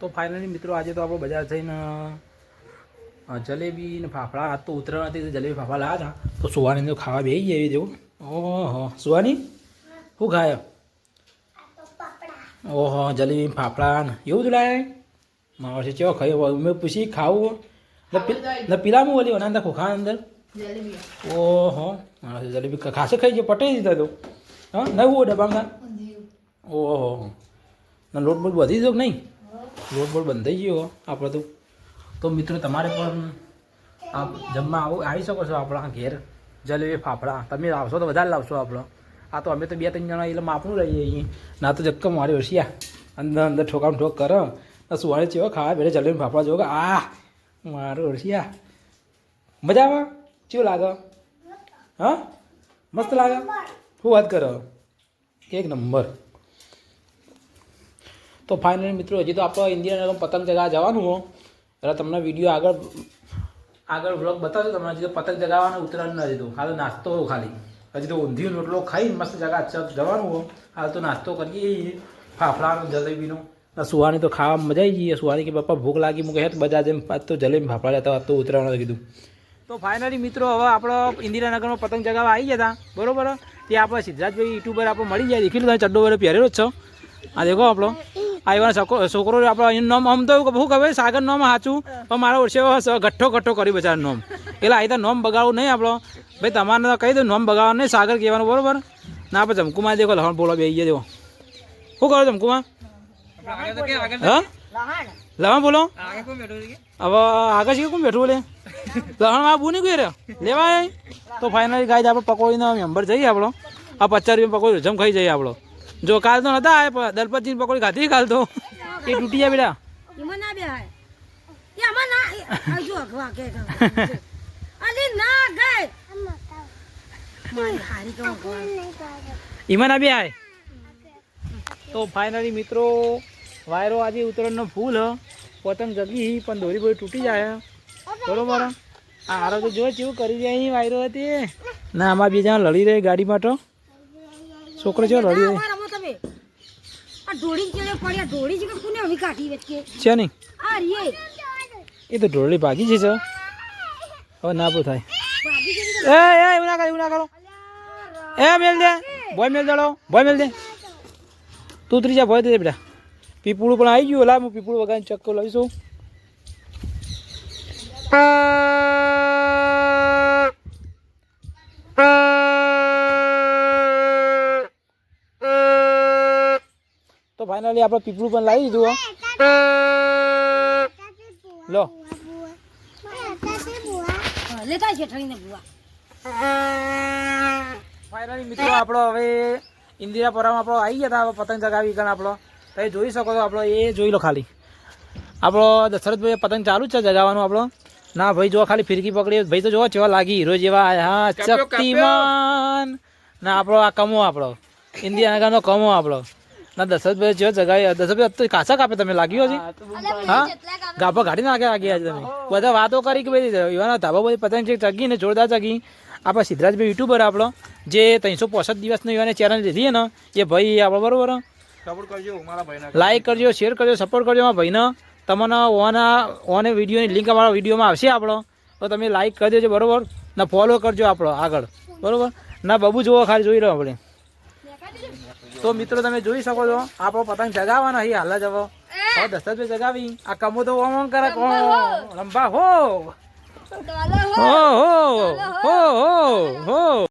તો ફાઇનલી મિત્રો આજે તો આપણે બજાર જઈને જલેબી ને ફાફડા. આજ તો ઉતરાણ હતી જલેબી ફાફડા લાવ્યા હતા. તો સુવાની તો ખાવા બેસી જાય જેવું. ઓહો સુવાની? શું ખાય? ઓહો જલેબી ફાફડા ને. એવું જ લાવે મારે છે ચેવો ખાયો મેં પૂછી ખાવું. ને પીલામાં ઓલી ખોખા અંદર. ઓહો જલેબી ખાસે ખાઈ ગયો પટાઈ દીધા તો. હા નવું ડબ્બામાં. ઓહો. લોટ બોટ વધી દીધો નહીં? લોટ બોડ બંધ થઈ ગયો આપણે તો તો મિત્રો તમારે પણ આ જમવા આવો આવી શકો છો આપણા ઘેર. જલેબી, ફાફડા. તમે આવશો તો વધારે લાવશો આપણો. આ તો અમે તો બે ત્રણ જણા એટલે માપનું રહીએ અહીં. ના તો જક્કમ મારી હોશિયા. અંદર અંદર ઠોકામ ઠોક કરો. ને સુવાડે ચેવો ખાવા બેઠે, જલેબી ફાફડા જોવો. આ મારું હોશિયા. મજા આવે? કેવું લાગે? હા? મસ્ત લાગે? શું વાત કરો? એક નંબર. તો ફાઇનલી મિત્રો, હજી તો આપણે ઇન્ડિયન પતંગ ચગાવવા જવાનું હો. એટલે તમને વીડિયો આગળ આગળ બ્લોગ બતાવજો. તમને હજી તો પતંગ ચગાવવાનું ઉતરાણ નથી તો. હાલ નાસ્તો ખાલી. હજી તો ઊંધિયું રોટલો ખાઈને મસ્ત જગા જવાનું હો. હાલ તો નાસ્તો કરીએ ફાફડાનો, જલેબીનો. ને સુવાની તો ખાવા મજા આવી જઈએ સુવાની કે પપ્પા ભૂખ લાગી મૂકે તો બધા જઈને તો જલેબી ફાફડા લેતા તો ઉતરાણ કીધું. તો ફાઇનલી મિત્રો, હવે આપણો ઇન્દિરાનગરમાં પતંગ ચગાવવા આવી ગયા હતા બરોબર? ત્યાં આપણે સિદ્ધરાજભાઈ યુટ્યુબર આપણે મળી જાય. દેખી લો ચડ્ડો વડે પહેરેલો જ છો. આ દેખો આપણો આ એવાનો છોકરો છોકરો આપણો અહીં નામ આમ તો શું ખબર સાગર નામ સાચું. પણ મારા વર્ષે ગઠ્ઠો ગઠ્ઠો કરી બચાર નામ. એટલે આ તો નામ બગાડવું નહીં આપણો. ભાઈ તમારે તો કહી દો નામ બગાડવાનું નહીં સાગર કહેવાનું બરોબર? ના આપણે જમકુમાં દેખો લહણ બોલો બે જજો શું કરો જમકુમાં હા? લહણ બોલો? હવે આગળ છે કોણ બેઠું બોલે? લહણમાં બુની કોઈ રે લેવાય. તો ફાઇનલી ગાય આપણે પકોડીને મેમ્બર જઈએ આપણો. આ પચાસ રૂપિયા પકોડી જમ ખાઈ જઈએ આપણો. જો કાલ તો નતા આયા દલપતજી પકોડી ખાધી કાલ તો. એ તૂટી જાય બેટા. એમાં ના બે હાય ના જો અગવા કે અલી ના ગઈ. મારી હારી તો બી આય તો ફાઇનલી મિત્રો વાયરો આજે ઉત્તરાયણનો ફૂલ હ. પતંગ જગી પણ દોરી બોરી તૂટી જાય બરોબર આ હારો તો જો કેવું કરી જાય વાયરો હતી. ના આમાં બીજા લડી રહી ગાડી માટે છોકરો જો લડી રહી આ રમો તમે આ ઢોળી ચડે પડ્યા ઢોળી જ કોને હવે કાઢી વચ્ચે છે નહીં? આ રીએ. એ તો ઢોળી ભાગી છે હવે ના પૂ થાય. એ એ એવું ના કરો એવું ના કરો. એ મેલ દે. ભોય મેલ દેડો ભોય મેલ દે. તું ઉતરી જા ભોય દે બેટા. પીપળું પણ આવી ગયું. લા હું પીપળું વગાડીને ચક્કો લાવીશું. ફાઇનલી આપણે પીપળું પણ લાવી દીધું. લો. લેતા છે ઠરીને બુઆ ફાઇનલી મિત્રો આપણો હવે ઇન્દિરાપુરામાં આપણો આવી ગયા હતા પતંગ ચગાવી ગણ આપણો. તમે જોઈ શકો છો આપણો એ જોઈ લો ખાલી. આપણો દશરથભાઈ પતંગ ચાલુ જ છે જગાવવાનું આપણો. ના ભાઈ જો ખાલી ફિરકી પકડી. ભાઈ તો જો કેવા લાગી. હીરો જેવા હા શક્તિમાન. ના આપણો આ કમો આપણો. ઇન્દિરાનગરનો કમો આપણો. ના દશરથભાઈ જો જગાવી દશરથભાઈ તો કાસા કાપે તમે? લાગ્યો છે હા ગાભા કાઢી નાખે લાગી આજે તમે. બધા વાતો કરી કે ભાઈ એવાના ધાબા બધી પતંગ છે ચગી ને જોરદાર ચગી. આપણા સિદ્ધરાજભાઈ યુટ્યુબર આપણો જે ત્રણસો પોસઠ દિવસનો એવાને ચેનલ લીધી ને એ ભાઈ આપણો બરોબર. લાઈક કરજો શેર કરજો સપોર્ટ કરજો મારા ભાઈને. તમને ઓના ઓને વિડીયોની લિંક અમારા વિડીયોમાં આવશે આપણો. તો તમે લાઈક કરી દેજો બરોબર. ને ફોલો કરજો આપણો આગળ. બરોબર? ના બબુ જોવો ખાલી જોઈ લો આપણે. તો મિત્રો તમે જોઈ શકો છો આપણો પતંગ જગાવવાનો અહીં હાલ જ હવે. દસ જ જગાવી. આ કમો તો ઓમ કરે કોણ? લંબા હો! હો! હો હો હો!